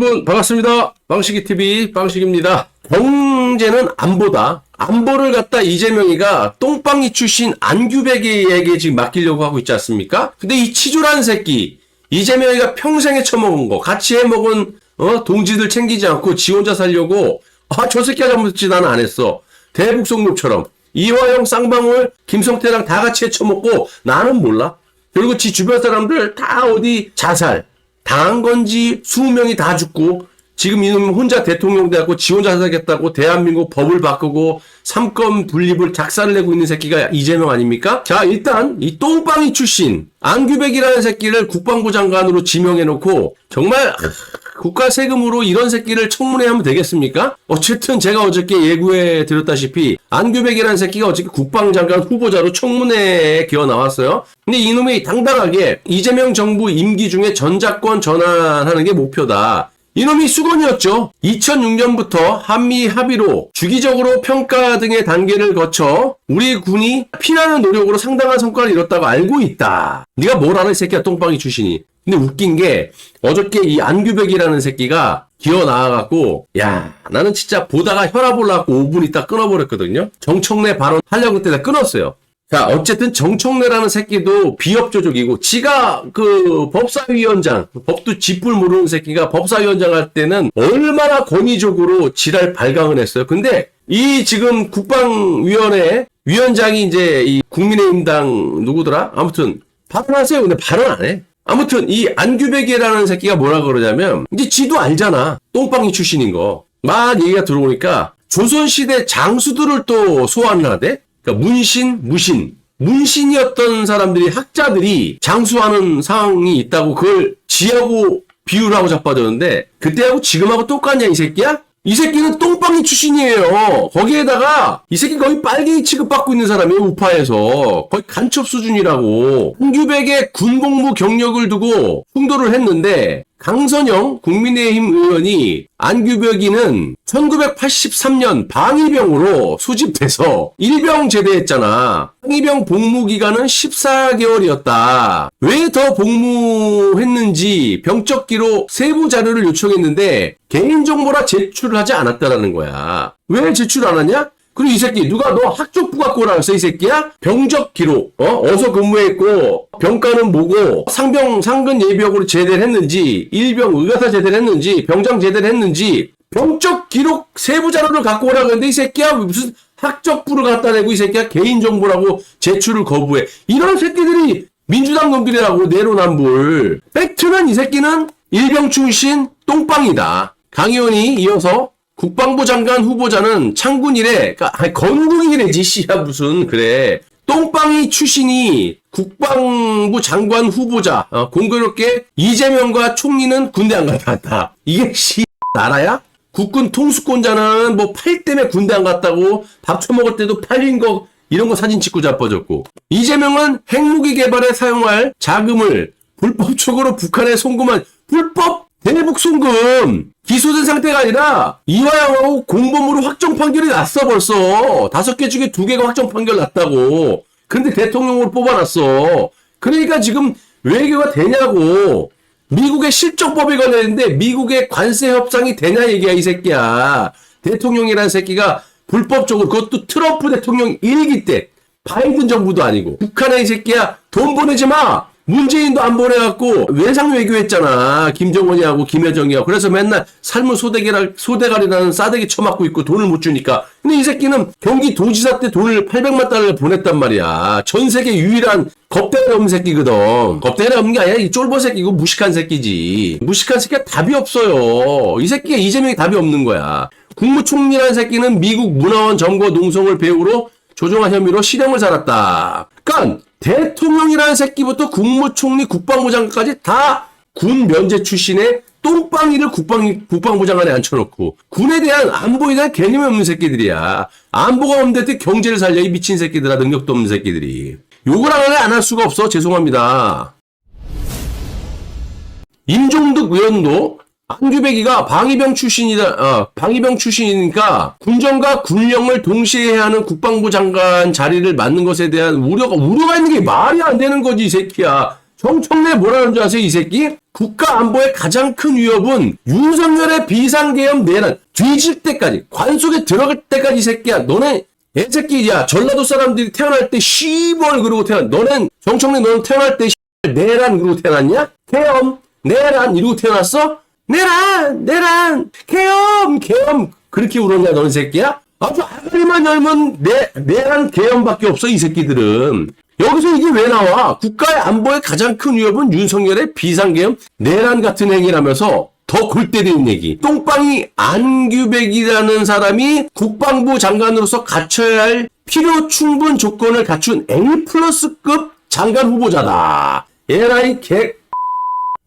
여러분 반갑습니다. 빵식이 TV 빵식입니다. 경제는 안보다. 안보를 갖다 이재명이가 똥빵이 출신 안규백이에게 지금 맡기려고 하고 있지 않습니까? 근데 이 치졸한 새끼 이재명이가 평생에 처먹은 거 같이 해먹은 어, 동지들 챙기지 않고 지 혼자 살려고 아 저 새끼가 잘못했지 나는 안 했어. 대북송rop처럼 이화영 쌍방울 김성태랑 다 같이 해쳐먹고 나는 몰라. 그리고 지 주변 사람들 다 어디 자살 당한 건지 20명이 다 죽고 지금 이놈 혼자 대통령 돼갖고 지 혼자 살겠다고 대한민국 법을 바꾸고 삼권 분립을 작사를 내고 있는 새끼가 이재명 아닙니까? 자 일단 이 똥빵이 출신 안규백이라는 새끼를 국방부 장관으로 지명해놓고 정말 국가 세금으로 이런 새끼를 청문회 하면 되겠습니까? 어쨌든 제가 어저께 예고해 드렸다시피 안규백이라는 새끼가 어저께 국방장관 후보자로 청문회에 기어 나왔어요. 근데 이놈이 당당하게 이재명 정부 임기 중에 전작권 전환하는 게 목표다. 이놈이 수건이었죠. 2006년부터 한미 합의로 주기적으로 평가 등의 단계를 거쳐 우리 군이 피나는 노력으로 상당한 성과를 이뤘다고 알고 있다. 네가 뭘 알아 이 새끼야 똥빵이 출신이. 근데 웃긴 게 어저께 이 안규백이라는 새끼가 기어 나와갖고 야 나는 진짜 보다가 혈압 올라갖고 5분 있다 끊어버렸거든요. 정청래 발언 하려고 그때 다 끊었어요. 자, 어쨌든 정청래라는 새끼도 비협조적이고, 지가 그 법사위원장, 법도 쥐뿔 모르는 새끼가 법사위원장 할 때는 얼마나 권위적으로 지랄 발광을 했어요. 근데 이 지금 국방위원회 위원장이 이제 이 국민의힘당 누구더라? 아무튼 발언하세요. 근데 발언 안 해. 아무튼 이 안규백이라는 새끼가 뭐라 그러냐면 이제 지도 알잖아. 똥빵이 출신인 거. 막 얘기가 들어오니까 조선시대 장수들을 또 소환을 하대? 그러니까 문신, 무신. 문신이었던 사람들이 학자들이 장수하는 상황이 있다고 그걸 지하고 비유를 하고 자빠졌는데 그때하고 지금하고 똑같냐 이 새끼야? 이 새끼는 똥빵이 출신이에요. 거기에다가 이 새끼 거의 빨갱이 취급받고 있는 사람이에요. 우파에서. 거의 간첩 수준이라고. 홍규백의 군복무 경력을 두고 충돌을 했는데 강선영 국민의힘 의원이 안규백이는 1983년 방위병으로 수집돼서 일병 제대했잖아. 방위병 복무 기간은 14개월이었다. 왜 더 복무했는지 병적 기록 세부 자료를 요청했는데 개인정보라 제출을 하지 않았다라는 거야. 왜 제출 안 하냐? 그리고 이 새끼 누가 너 갖고 오라 그랬어 이 새끼야? 병적 기록 어? 어서 근무했고 병가는 뭐고 상병 상근 예비역으로 제대를 했는지 일병 의가사 제대를 했는지 병장 제대를 했는지 병적 기록 세부 자료를 갖고 오라 그랬는데 이 새끼야 무슨 학적부를 갖다 내고 이 새끼야 개인정보라고 제출을 거부해. 이런 새끼들이 민주당 놈들이라고 내로남불. 팩트는 이 새끼는 일병 출신 똥빵이다. 강 의원이 이어서 국방부 장관 후보자는 창군이래. 그러니까 아니, 건국이래지 씨야 무슨 그래. 똥빵이 출신이 국방부 장관 후보자 어, 공교롭게 이재명과 총리는 군대 안 갔다 왔다. 이게 씨 나라야? 국군 통수권자는 뭐 팔 때문에 군대 안 갔다고 밥 처먹을 때도 팔린 거 이런 거 사진 찍고 자빠졌고 이재명은 핵무기 개발에 사용할 자금을 불법적으로 북한에 송금한 불법 대북 송금 기소된 상태가 아니라 이화영하고 공범으로 확정 판결이 났어 벌써. 다섯 개 중에 두 개가 확정 판결 났다고. 근데 대통령으로 뽑아놨어. 그러니까 지금 외교가 되냐고. 미국의 실적법이 걸렸는데 미국의 관세 협상이 되냐 얘기야 이 새끼야. 대통령이라는 새끼가 불법적으로 그것도 트럼프 대통령 일기 때 바이든 정부도 아니고 북한에 이 새끼야 돈 보내지 마 문재인도 안 보내갖고 외상 외교했잖아. 김정은이하고 김여정이하고. 그래서 맨날 삶은 소대기라, 소대가리라는 싸대기 쳐맞고 있고 돈을 못 주니까. 근데 이 새끼는 경기 도지사 때 돈을 800만 달러를 보냈단 말이야. 전 세계 유일한 겁대가 없는 새끼거든. 겁대가 없는 게 아니라 이 쫄보 새끼고 무식한 새끼지. 무식한 새끼가 답이 없어요. 이 새끼가 이재명이 답이 없는 거야. 국무총리라는 새끼는 미국 문화원 점거 농성을 배우로 조종한 혐의로 실형을 살았다. 그러니까 대통령이라는 새끼부터 국무총리 국방부 장관까지 다 군 면제 출신의 똥빵이를 국방, 국방부 장관에 앉혀놓고 군에 대한 안보에 대한 개념이 없는 새끼들이야. 안보가 없는데 경제를 살려 이 미친 새끼들아 능력도 없는 새끼들이. 욕을 안할 수가 없어 죄송합니다. 임종득 의원도 안규백이가 방위병 출신이다, 어, 방위병 출신이니까 군정과 군령을 동시에 해야 하는 국방부 장관 자리를 맡는 것에 대한 우려가, 우려가 있는 게 말이 안 되는 거지, 이 새끼야. 정청래 뭐라는 줄 아세요, 이 새끼? 국가 안보의 가장 큰 위협은 윤석열의 비상계엄 내란 뒤질 때까지 관 속에 들어갈 때까지 이 새끼야. 너네 애 새끼 야 전라도 사람들이 태어날 때 시벌 그러고 태어난 너넨 정청래 너는 태어날 때 씨발 내란 그러고 태어났냐? 계엄 내란 이러고 태어났어? 내란 내란 계엄 계엄 그렇게 울었냐 너는 새끼야? 아주 아가리만 열면 내 내란 계엄밖에 없어 이 새끼들은 여기서 이게 왜 나와? 국가의 안보의 가장 큰 위협은 윤석열의 비상계엄 내란 같은 행위라면서 더 골 때리는 얘기. 똥빵이 안규백이라는 사람이 국방부 장관으로서 갖춰야 할 필요 충분 조건을 갖춘 A 플러스급 장관 후보자다. 에라이 개.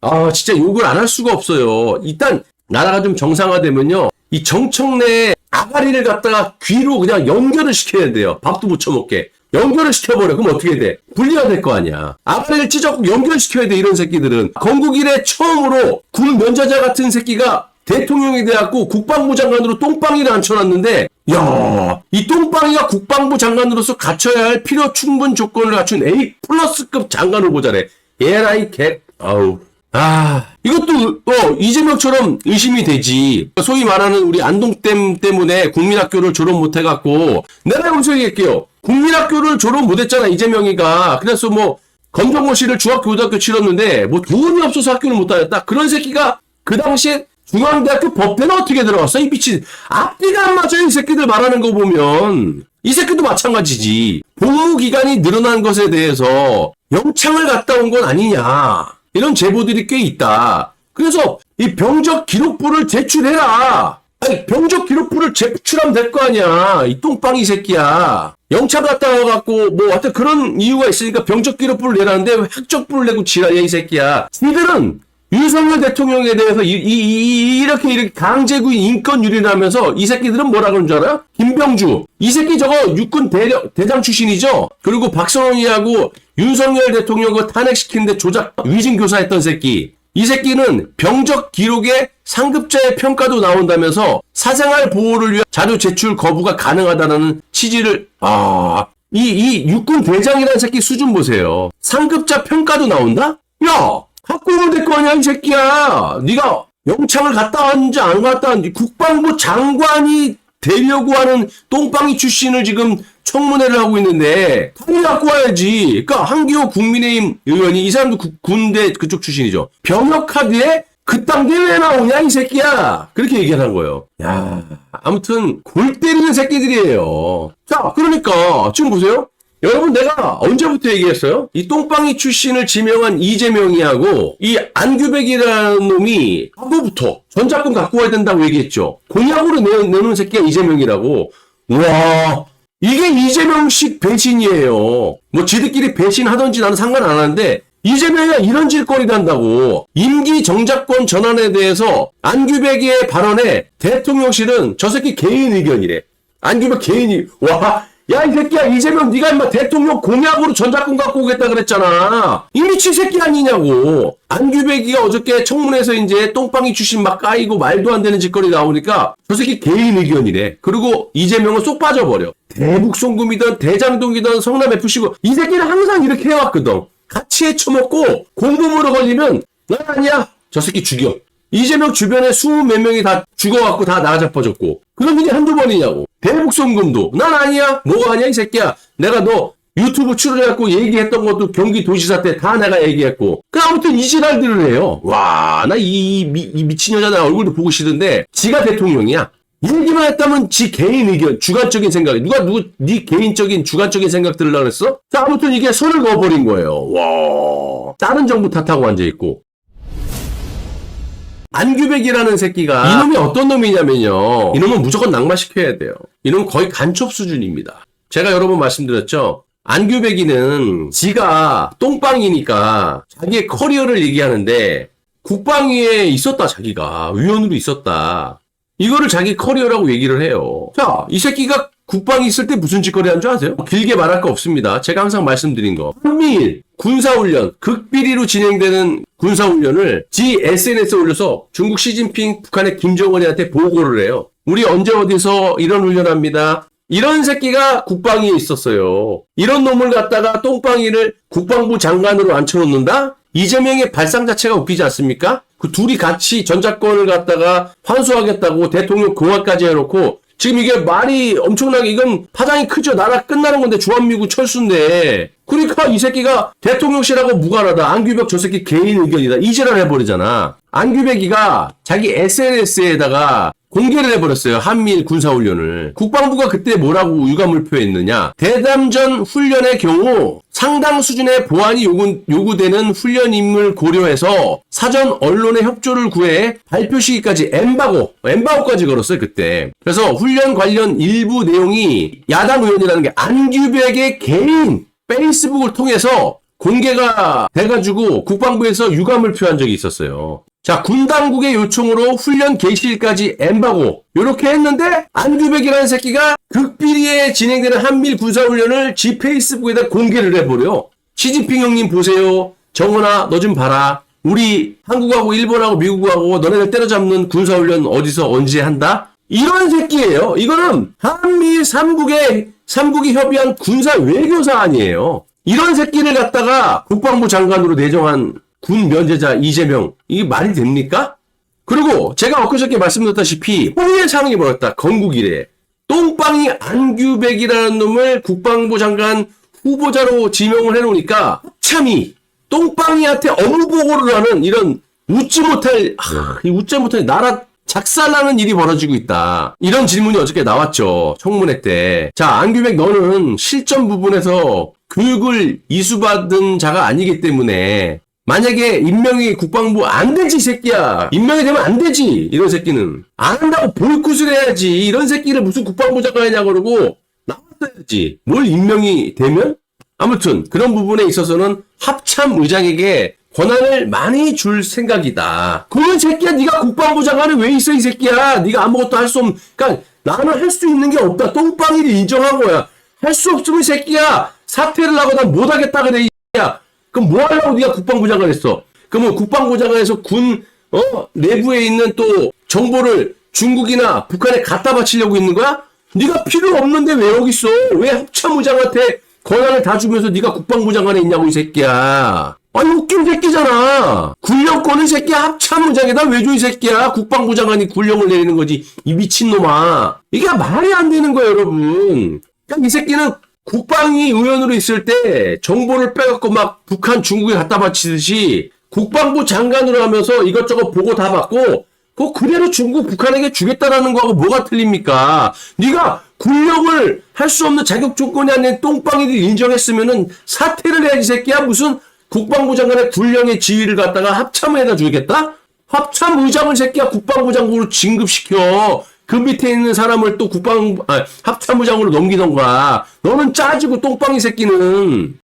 아, 진짜 욕을 안 할 수가 없어요. 일단 나라가 좀 정상화되면요. 이 정청래 아가리를 갖다가 귀로 그냥 연결을 시켜야 돼요. 밥도 못 처먹게. 연결을 시켜버려. 그럼 어떻게 돼? 분리가 될 거 아니야. 아가리를 찢어고 연결시켜야 돼, 이런 새끼들은. 건국 이래 처음으로 군 면제자 같은 새끼가 대통령이 돼갖고 국방부 장관으로 똥빵이를 앉혀놨는데, 야, 이 똥빵이가 국방부 장관으로서 갖춰야 할 필요 충분 조건을 갖춘 A 플러스급 장관 후보자래. 에라이 개, 아우. 아, 이것도, 어, 이재명처럼 의심이 되지. 소위 말하는 우리 안동댐 때문에 국민학교를 졸업 못해갖고, 내가 여기서 얘기할게요. 국민학교를 졸업 못했잖아, 이재명이가. 그래서 뭐, 검정고시를 중학교, 고등학교 치렀는데, 뭐 돈이 없어서 학교를 못 다녔다. 그런 새끼가 그 당시에 중앙대학교 법대는 어떻게 들어갔어? 이 미친. 앞뒤가 안 맞아요, 이 새끼들 말하는 거 보면. 이 새끼도 마찬가지지. 복무 기간이 늘어난 것에 대해서 영창을 갔다 온 건 아니냐. 이런 제보들이 꽤 있다. 그래서 이 병적 기록부를 제출해라. 아니, 병적 기록부를 제출하면 될 거 아니야. 이 똥빵이 새끼야. 영창 갔다 와갖고, 뭐, 하여튼 그런 이유가 있으니까 병적 기록부를 내라는데 왜 학적부를 내고 지랄이야, 이 새끼야. 니들은 윤석열 대통령에 대해서 이, 이, 렇게 이렇게 강제구인 인권 유린하면서 이 새끼들은 뭐라 그러는 줄 알아요? 김병주. 이 새끼 저거 육군 대장 출신이죠? 그리고 박선원이하고 윤석열 대통령 그 탄핵시키는데 조작 위증 교사했던 새끼. 이 새끼는 병적 기록에 상급자의 평가도 나온다면서 사생활 보호를 위한 자료 제출 거부가 가능하다는 취지를 아. 이, 이 육군 대장이라는 새끼 수준 보세요. 상급자 평가도 나온다? 야! 갖고 오면 될거 아니야, 이 새끼야! 네가 영창을 갔다 왔는지 안 갔다 왔는지 국방부 장관이 되려고 하는 똥빵이 출신을 지금 청문회를 하고 있는데 당연히 갖고 와야지. 그러니까 한기호 국민의힘 의원이 이 사람도 구- 군대 그쪽 출신이죠. 병역 카드에 그딴 게왜 나오냐 이 새끼야. 그렇게 얘기하는 거예요. 야, 아무튼 골 때리는 새끼들이에요. 자, 그러니까 지금 보세요. 여러분 내가 언제부터 얘기했어요? 이 똥빵이 출신을 지명한 이재명이하고 이 안규백이라는 놈이 과거부터 전작권 갖고 와야 된다고 얘기했죠. 공약으로 내, 내놓은 새끼가 이재명이라고. 와 이게 이재명식 배신이에요. 뭐 지들끼리 배신하던지 나는 상관 안 하는데 이재명이가 이런 짓거리를 한다고 임기 정작권 전환에 대해서 안규백의 발언에 대통령실은 저 새끼 개인 의견이래. 안규백 개인이 와. 야, 이 새끼야, 이재명, 네가 임마 대통령 공약으로 전작권 갖고 오겠다 그랬잖아. 이 미친 새끼 아니냐고. 안규백이가 어저께 청문회에서 이제 똥빵이 출신 막 까이고 말도 안 되는 짓거리 나오니까 저 새끼 개인 의견이래. 그리고 이재명은 쏙 빠져버려. 대북송금이든 대장동이든 성남FC고 이 새끼는 항상 이렇게 해왔거든. 같이 해쳐먹고 공범으로 걸리면 난 아니야. 저 새끼 죽여. 이재명 주변에 스무 몇 명이 다 죽어갖고 다 나가자빠졌고. 그런 일이 한두 번이냐고. 대북송금도. 난 아니야. 뭐가 아니야 이 새끼야. 내가 너 유튜브 출연해갖고 얘기했던 것도 경기도지사 때 다 내가 얘기했고. 그 아무튼 이 지랄들을 해요. 와 나 이 미친 여자 나 얼굴도 보고 싫은데 지가 대통령이야? 얘기만 했다면 지 개인 의견, 주관적인 생각, 누가 누구 네 개인적인 주관적인 생각 들으려고 그랬어? 자, 아무튼 이게 손을 그어버린 거예요. 와, 다른 정부 탓하고 앉아 있고. 안규백이라는 새끼가 이놈이 어떤 놈이냐면요. 이놈은 무조건 낙마시켜야 돼요. 이놈은 거의 간첩 수준입니다. 제가 여러 번 말씀드렸죠. 안규백이는 지가 똥빵이니까 자기의 커리어를 얘기하는데 국방위에 있었다 자기가 위원으로 있었다. 이거를 자기 커리어라고 얘기를 해요. 자, 이 새끼가 국방이 있을 때 무슨 짓거리 한 줄 아세요? 길게 말할 거 없습니다. 제가 항상 말씀드린 거. 한미일 군사훈련, 극비리로 진행되는 군사훈련을 지 SNS에 올려서 중국 시진핑, 북한의 김정은이한테 보고를 해요. 우리 언제 어디서 이런 훈련합니다. 이런 새끼가 국방위에 있었어요. 이런 놈을 갖다가 똥빵이를 국방부 장관으로 앉혀놓는다? 이재명의 발상 자체가 웃기지 않습니까? 그 둘이 같이 전작권을 갖다가 환수하겠다고 대통령 공화까지 해놓고 지금 이게 말이 엄청나게 이건 파장이 크죠. 나라 끝나는 건데 주한미군 철수인데. 그러니까 이 새끼가 대통령실하고 무관하다. 안규백 저 새끼 개인 의견이다. 이지랄 해버리잖아. 안규백이가 자기 SNS에다가 공개를 해버렸어요. 한미일 군사훈련을. 국방부가 그때 뭐라고 유감을 표했느냐. 대담전 훈련의 경우 상당 수준의 보안이 요구, 요구되는 훈련 임무를 고려해서 사전 언론의 협조를 구해 발표 시기까지 엠바고, 엠바고까지 걸었어요, 그때. 그래서 훈련 관련 일부 내용이 야당 의원이라는 게 안규백의 개인 페이스북을 통해서 공개가 돼가지고 국방부에서 유감을 표한 적이 있었어요. 자, 군 당국의 요청으로 훈련 개시일까지 엠바고 요렇게 했는데 안규백이라는 새끼가 극비리에 진행되는 한밀 군사훈련을 지 페이스북에다 공개를 해버려. 시진핑 형님 보세요. 정원아 너 좀 봐라. 우리 한국하고 일본하고 미국하고 너네들 때려잡는 군사훈련 어디서 언제 한다? 이런 새끼예요. 이거는 한미 삼국의 삼국이 협의한 군사 외교 사안이에요. 이런 새끼를 갖다가 국방부 장관으로 내정한 군 면제자 이재명 이게 말이 됩니까? 그리고 제가 엊그저께 말씀드렸다시피 홍해 상황이 벌었다. 건국 이래 똥빵이 안규백이라는 놈을 국방부 장관 후보자로 지명을 해놓으니까 참이 똥빵이한테 업무 보고를 하는 이런 웃지 못할 하, 이 웃지 못할 나라 작살나는 일이 벌어지고 있다. 이런 질문이 어저께 나왔죠. 청문회 때. 자, 안규백 너는 실전 부분에서 교육을 이수받은 자가 아니기 때문에 만약에 임명이 국방부 안 되지 이 새끼야. 임명이 되면 안 되지. 이런 새끼는 안 한다고 보이콧을 해야지. 이런 새끼를 무슨 국방부 장관이냐 그러고 나왔어야지. 뭘 임명이 되면? 아무튼 그런 부분에 있어서는 합참 의장에게 권한을 많이 줄 생각이다. 그런 새끼야 네가 국방부 장관에 왜 있어 이 새끼야. 네가 아무것도 할 수 없. 그러니까 나는 할 수 있는 게 없다. 똥빵이를 인정한 거야. 할 수 없으면 이 새끼야 사퇴를 하고 난 못하겠다 그래 이 새끼야. 그럼 뭐 하려고 네가 국방부 장관 했어? 그러면 국방부 장관에서 군 어? 내부에 있는 또 정보를 중국이나 북한에 갖다 바치려고 있는 거야? 네가 필요 없는데 왜 여기 있어? 왜 합참의장한테 권한을 다 주면서 네가 국방부 장관에 있냐고 이 새끼야. 아니 웃긴 새끼잖아. 군령권은 새끼야 합참의장에다 왜 줘 이 새끼야. 국방부 장관이 군령을 내리는 거지. 이 미친놈아. 이게 말이 안 되는 거야 여러분. 그러니까 이 새끼는 국방위 의원으로 있을 때 정보를 빼갖고 막 북한 중국에 갖다 바치듯이 국방부 장관으로 하면서 이것저것 보고 다 받고 그 그대로 중국 북한에게 주겠다라는 거하고 뭐가 틀립니까? 네가 군력을 할 수 없는 자격 조건이 아닌 똥빵이를 인정했으면은 사퇴를 해야지 새끼야 무슨 국방부 장관의 군령의 지위를 갖다가 합참에다 주겠다? 합참 의장을 새끼야 국방부 장관으로 진급시켜. 그 밑에 있는 사람을 또 국방 아, 합참부장으로 넘기던가. 너는 짜지고 똥빵이 새끼는